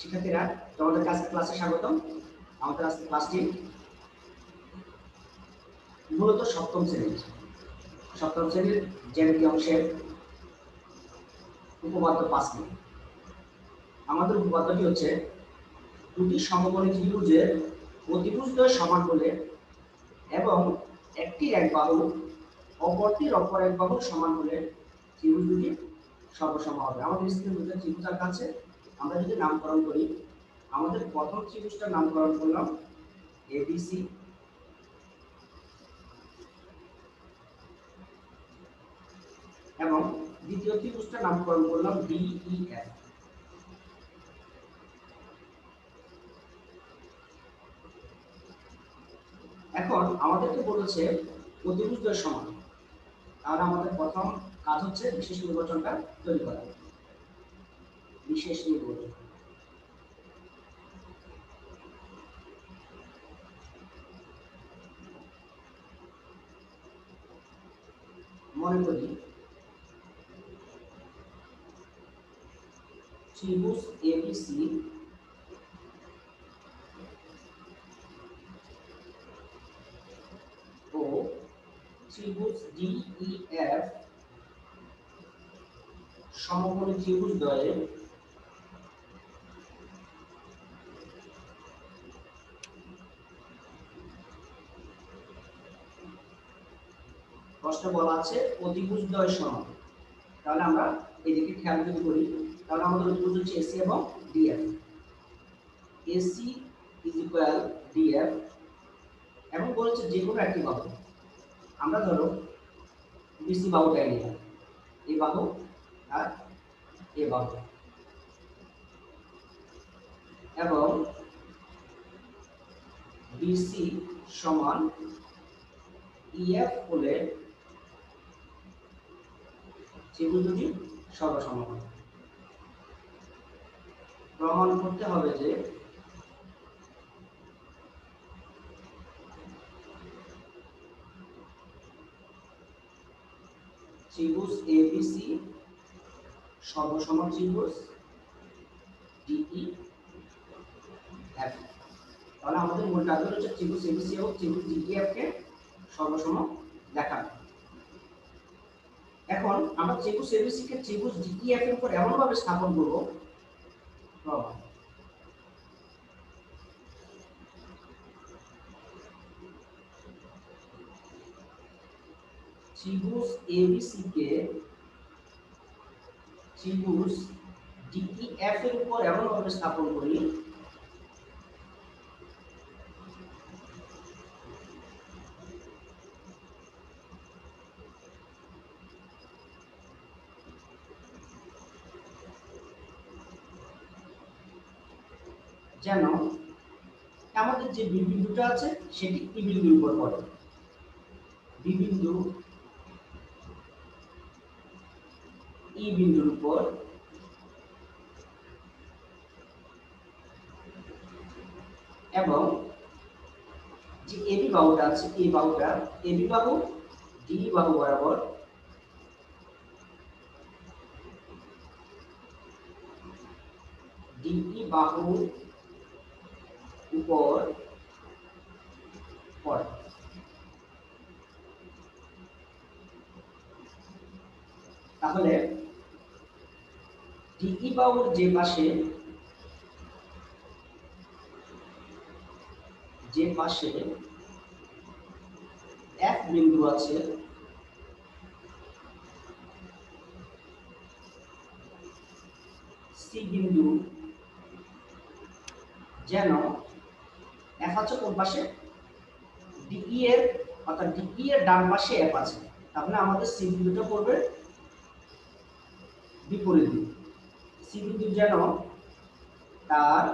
শিক্ষার্থীরা, তোমাদের কাছে ক্লাসে স্বাগতম। আমাদের আজকে ক্লাসটি মূলত সপ্তম শ্রেণির। সপ্তম শ্রেণির জ্যামিতি অংশের উপপাদ্য পাঁচ আমাদের উপপাদ্যটি হচ্ছে, দুটি সমকোণী ত্রিভুজের অতিভুজদ্বয় সমান হলে এবং একটি এক বাহু অপরটির অপর এক বাহু সমান হলে ত্রিভুজ দুটি সর্বসম হবে। আমাদের স্ক্রিনের মধ্যে ত্রিভুজ আছে। আমরা যদি নামকরণ করি, আমাদের প্রথম ত্রিভুজটার নামকরণ করলাম এবিসি এবং দ্বিতীয় ত্রিভুজটার নামকরণ করলাম ডিইএফ এখন আমাদেরকে বলেছে অতিভুজদ্বয় সমান। তাহলে আমাদের প্রথম কাজ হচ্ছে বিশেষ নির্বাচনটা তৈরি করা। বিশেষ নির্বাচন মনে করি ত্রিভুজ এবিসি ও ত্রিভুজ ডিইএফ সমকোণী ত্রিভুজ দ্বয়ের প্রশ্ন বলা আছে অতিভুজ দ্বয় তাহলে আমরা এদিকে খেয়াল যদি করি, তাহলে আমাদের অতিভুজ হচ্ছে এসি এবং DF AC is equal DF এবং বলেছে যে কোনো একটি বাহু। আমরা ধরো বিসি বাহুটাই নিলাম। এ বাহু আর এ বাহু। এবং বিসি সমান ইএফ হলে ত্রিভুজ দুটি সর্বসম হবে প্রমাণ করতে হবে যে ত্রিভুজ এবিসি সর্বসম ত্রিভুজ ডিই এফ তাহলে আমাদের মূল কাজ হচ্ছে ত্রিভুজ এবিসি এবং ত্রিভুজ ডিইএফ কে সর্বসম দেখানো। এখন আমরা ত্রিভুজ এবিসি কে ত্রিভুজ ডিইএফ এর উপর এমন ভাবে স্থাপন করব। ত্রিভুজ এবিসি কে ত্রিভুজ ডিইএফ এর উপর এমন ভাবে স্থাপন করি যেন আমাদের যে বি বিন্দুটা আছে, সেটি ই বিন্দুর উপর পড়ে। বি বিন্দু ই বিন্দুর উপর এবং যে এবি বাহুটা আছে এই বাহুটা এবি বাহু ডি বাহু বরাবর ডিই বাহু উপর পড়ে তাহলে ডিই বাহুর যে পাশে যে পাশে এক বিন্দু আছে, সি বিন্দু যেন এফ আছে কোন পাশে? ডিই এর, অর্থাৎ ডিই এর ডান পাশে এফ আছে। তাহলে আমাদের সি বিন্দুটা পড়বে বিপরীত দিক। সি বিন্দু যেন তার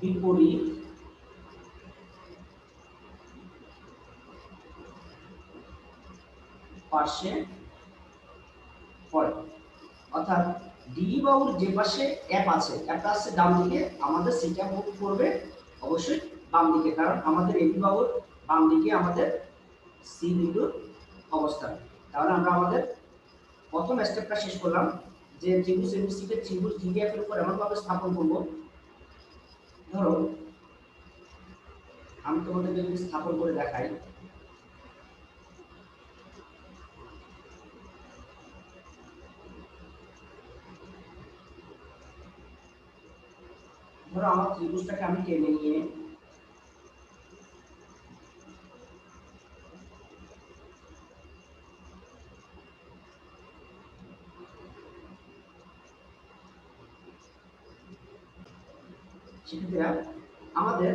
বিপরীত পাশে পড়ে। অর্থাৎ ডি বাহুর যে পাশে অ্যাপ আছে অ্যাপটা আছে ডান দিকে, আমাদের সেটা মুভ করবে অবশ্যই বাম দিকে, কারণ আমাদের এবি বাহুর বাম দিকে আমাদের সি বিন্দুর অবস্থান। তাহলে আমরা আমাদের প্রথম স্টেপটা শেষ করলাম, যে ত্রিভুজ এবিসি কে ত্রিভুজ ডিডিএফ এর উপর এমন ভাবে স্থাপন করব। ধরো, আমি তোমাদেরকে যদি স্থাপন করে দেখাই। ধরো আমার ত্রিভুজটাকে আমি টেনে নিয়ে আমাদের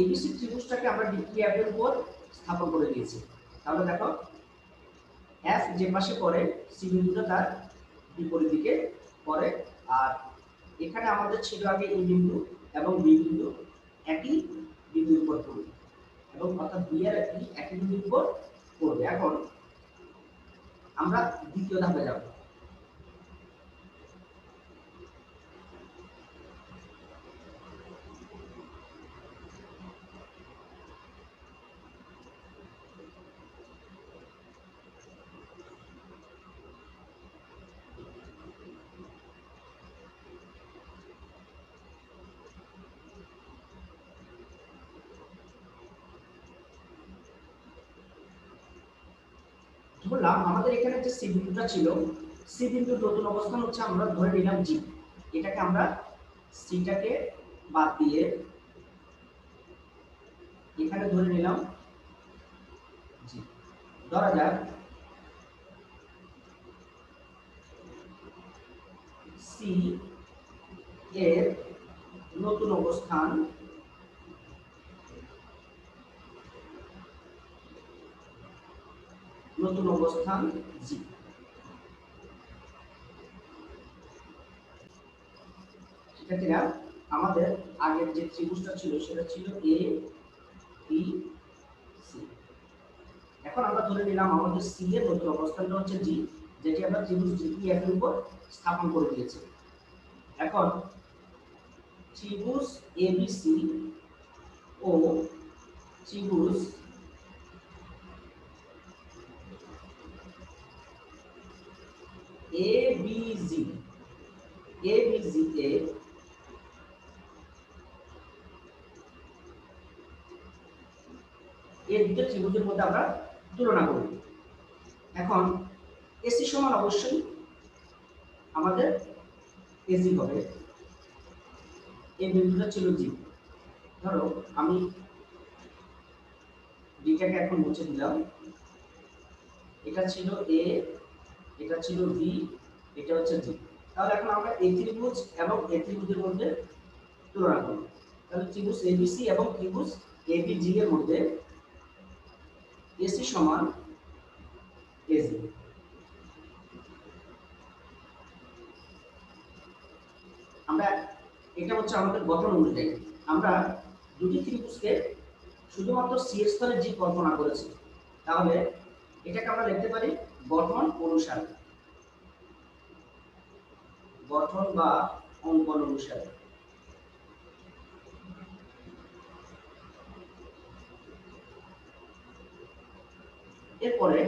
এবিসি ত্রিভুজটাকে আমরা ডিগ্রি অ্যাপের উপর স্থাপন করে দিয়েছি তাহলে দেখো এফ যে পাশে পড়ে সি বিন্দুটা তার বিপরীত দিকে পড়ে, আর এখানে আমাদের ছিল আগে এই বিন্দু এবং বি বিন্দু একই বিন্দুর উপর পড়বে। এবং অর্থাৎ বি আর একই একই বিন্দুর উপর পড়বে। এখন আমরা দ্বিতীয় ধাপে যাব। ধরলাম আমাদের এখানে যে সি বিন্দুটা ছিল, সি বিন্দুর নতুন অবস্থান হচ্ছে আমরা ধরে নিলাম জি এটাকে আমরা সিটাকে বাদ দিয়ে এখানে ধরে নিলাম জি ধরা যাক সি এর নতুন অবস্থান নতুন অবস্থান জি। শিক্ষার্থীরা আমাদের আগের যে ত্রিভুজটা ছিল, সেটা ছিল এ বি সি এখন আমরা ধরে নিলাম আমাদের সি এর নতুন অবস্থানটা হচ্ছে জি যেটি আমরা ত্রিভুজ জি এর উপর স্থাপন করে দিয়েছি। এখন ত্রিভুজ এবিসি ও ত্রিভুজ ABZ ABZ তে এই দুটো ত্রিভুজের মধ্যে আমরা তুলনা করি। এখন এসি সমান অবশ্যই আমাদের এসি হবে। এই বিন্দুটা ছিল জি ধরো, আমি ডিটাকে এখন মুছে দিলাম। এটা ছিল এ এটা ছিল বি এটা হচ্ছে জি তাহলে এখন আমরা এই ত্রিভুজ এবং এই ত্রিভুজের মধ্যে তুলনা করব। তাহলে ত্রিভুজ এবিসি এবং ত্রিভুজ এবিজি এর মধ্যে এসি সমান এজি আমরা এটা হচ্ছে আমাদের গঠন অনুযায়ী। আমরা দুটি ত্রিভুজকে শুধুমাত্র সি এর স্তরে জি কল্পনা করেছি। তাহলে এটাকে আমরা লিখতে পারি গঠন অনুসারে। গঠন বা অঙ্কন অনুসারে। এরপরে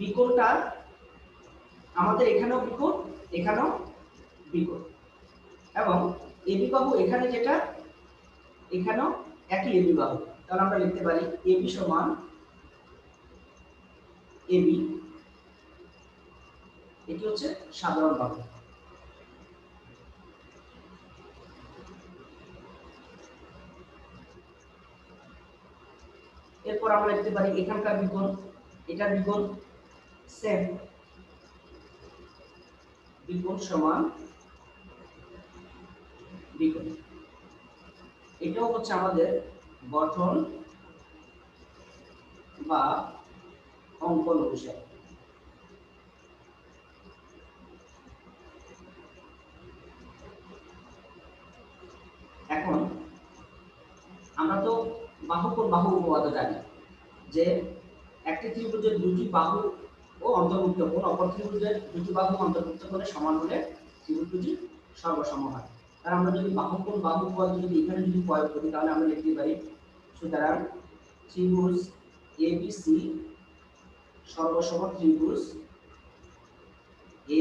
বিকোণটা আমাদের এখানেও বিকোণ এখানেও বিকোণ। এবং এবি বাহু এখানে যেটা, এখানেও একই এবি বাহু তাহলে আমরা লিখতে পারি এবি সমান এবি এটি হচ্ছে? সাধারণ বাহু এরপর আমরা লিখতে পারি এখানকার বিকোণ এটার বিকোণ সেম বিকোণ সমান বিকোণ এটাও হচ্ছে আমাদের গঠন বা অঙ্কন অনুসারে এখন আমরা তো বাহু কোন বাহু উপপাদ্য জানি, যে একটি ত্রিভুজের দুটি বাহু ও অন্তর্ভুক্ত কোণ অপর ত্রিভুজের দুটি বাহু অন্তর্ভুক্ত করে সমান হলে ত্রিভুজ দুটি সর্বসম হয়। আর আমরা যদি বাহু বাহু উপপাদ্য যদি এখানে যদি প্রয়োগ করি, তাহলে আমরা লিখতে পারি, সুতরাং ত্রিভুজ এবিসি সর্বসম ত্রিভুজ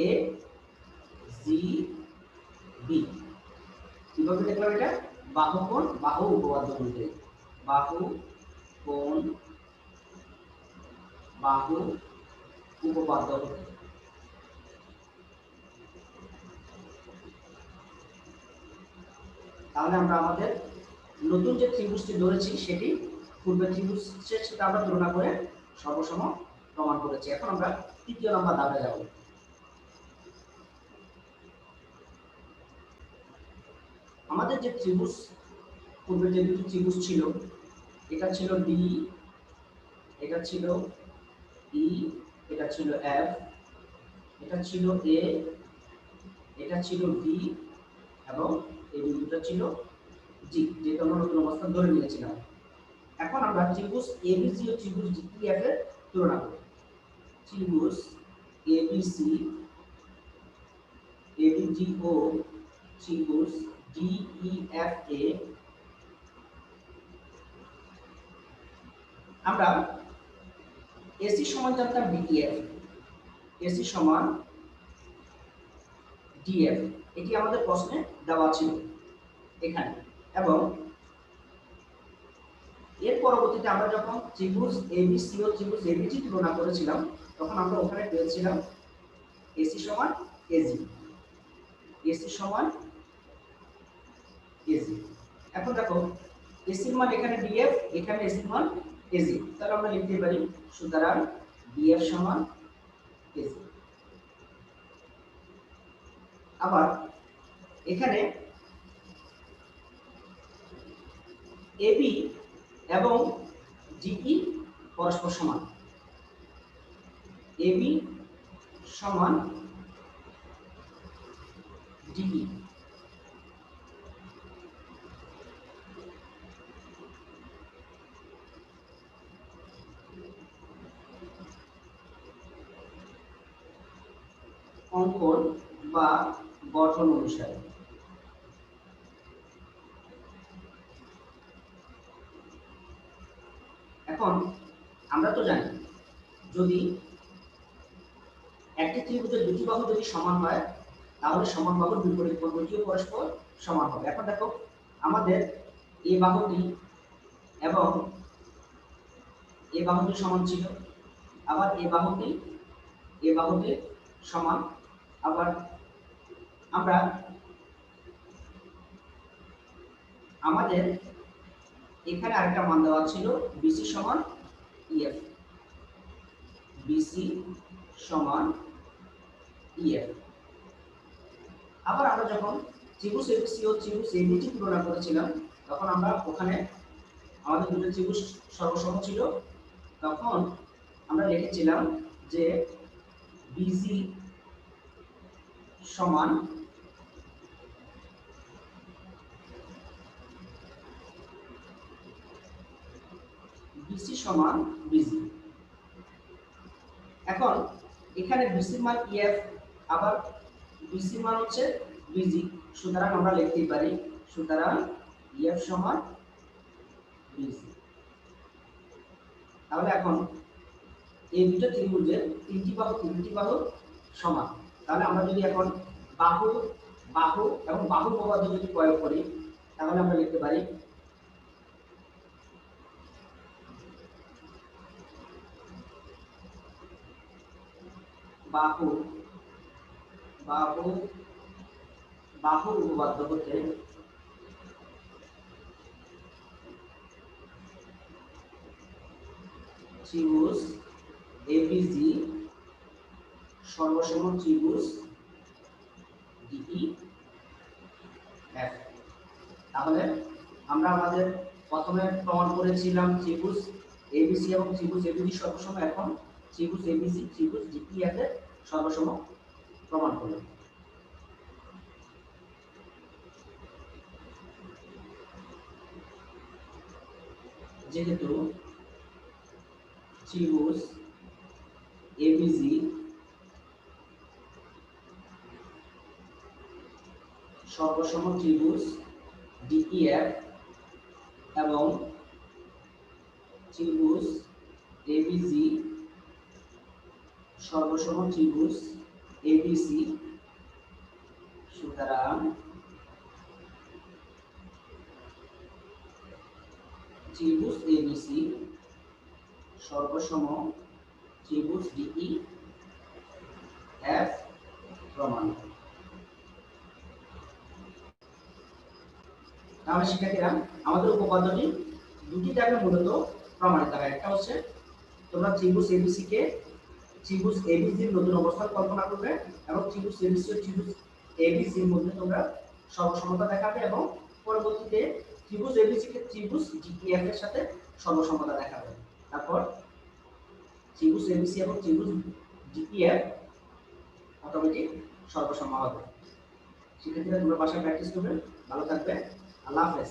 এ জি বি কীভাবে দেখলাম এটা? বাহু কোণ, বাহু উপপাদ্য বলতে। বাহু কোণ, বাহু উপপাদ্য। তাহলে আমরা আমাদের নতুন যে ত্রিভুজটি ধরেছি, সেটি পূর্বের ত্রিভুজের সাথে আমরা তুলনা করে সর্বসম প্রমাণ করেছি। এখন আমরা তৃতীয় নম্বর ধাপে যাব। আমাদের যে ত্রিভুজ পূর্বে যে দুটি ত্রিভুজ ছিল, এটা ছিল ডি এটা ছিল ই এটা ছিল এফ এটা ছিল এ এটা ছিল বি এবং এই বিন্দুটা ছিল জি যেটা আমরা নতুন অবস্থান ধরে নিয়েছিলাম। এখন আমরা ত্রিভুজ এবিসি ও ত্রিভুজ ডিইএফ এর তুলনা করি। ত্রিভুজ এবিসি এবিজি ও ত্রিভুজ এ আমরা এসি সমান জানতাম ডিইএফ এসি সমান ডিএফ এটি আমাদের প্রশ্নে দেওয়া ছিল এখানে। এবং এর পরবর্তীতে আমরা যখন ত্রিভুজ এবিসি ও ত্রিভুজ এবিজি তুলনা করেছিলাম, তখন আমরা ওখানে পেয়েছিলাম এসি সমান এজি এসি সমান এজি এখন দেখো এসির মান এখানে ডিএফ এখানে এসির মান এজি তাহলে আমরা লিখতে পারি, সুতরাং ডিএফ সমান এজি আবার এখানে এবি এবং ডিই পরস্পর সমান। এবি সমান ডিই অঙ্কন বা গঠন অনুসারে। এখন আমরা তো জানি, যদি একটি ত্রিভুজের দুটি বাহু যদি সমান হয়, তাহলে সমান বাহুর বিপরীত কোণটিও পরস্পর সমান হবে। এখন দেখো, আমাদের এ বাহুটি এবং এ বাহুটি সমান ছিল, আবার এ বাহুটি এ বাহুটি সমান আবার আমরা আমাদের এখানে আরেকটা মান দেওয়া ছিল B C EF BC C EF আবার আমরা যখন ত্রিভুজ এবিসি ও ত্রিভুজ এবিটি তুলনা করেছিলাম, তখন আমরা ওখানে আমাদের দুটো ত্রিভুজ সর্বসম ছিল, তখন আমরা লিখেছিলাম যে বিসি সমান বিসি সমান বিজি এখন এখানে বিসির মান ইএফ আবার বিসির মান হচ্ছে বিজি সুতরাং আমরা লিখতেই পারি, সুতরাং ইএফ সমান বিজি তাহলে এখন এই দুটো ত্রিভুজের তিনটি বাহু তিনটি বাহু সমান। তাহলে আমরা যদি এখন বাহু বাহু এবং বাহু উপপাদ্য যদি প্রয়োগ করি, তাহলে আমরা লিখতে পারি বাহু বাহু বাহু উপপাদ্য হতে ত্রিভুজ এবিজি সর্বসম ত্রিভুজ ডিই এফ। তাহলে আমরা আমাদের প্রথমে প্রমাণ করেছিলাম ত্রিভুজ এবিসি এবং ত্রিভুজ এবিজি সর্বসম। এখন ত্রিভুজ এবিসি, ত্রিভুজ ডিই এফ এর সর্বসম প্রমাণ করলাম। যেহেতু ত্রিভুজ এবিসি সর্বসম ত্রিভুজ, ডিইএফ, এবং ত্রিভুজ, এবিসি, সর্বসম ত্রিভুজ, এবিসি। সুতরাং ত্রিভুজ এবিসি, সর্বসম ত্রিভুজ ডিই, এফ প্রমাণ। তাহলে শিক্ষার্থীরা, আমাদের উপপাদ্যটি দুটি টাইপে মূলত প্রমাণিত হয়। একটা হচ্ছে, তোমরা ত্রিভুজ এবিসি কে ত্রিভুজ এবিসির নতুন অবস্থান কল্পনা করবে এবং ত্রিভুজ এবিসি ও ত্রিভুজ এবিসির মধ্যে তোমরা সর্বসমতা দেখাবে এবং পরবর্তীতে ত্রিভুজ এবিসি কে ত্রিভুজ ডিইএফ এর সাথে সর্বসমতা দেখাবে। তারপর ত্রিভুজ এবিসি এবং ত্রিভুজ ডিইএফ অটোমেটিক সর্বসম হবে। শিক্ষার্থীরা তোমরা বাসায় প্র্যাকটিস করবে, ভালো থাকবে। আল্লাহ হাফেজ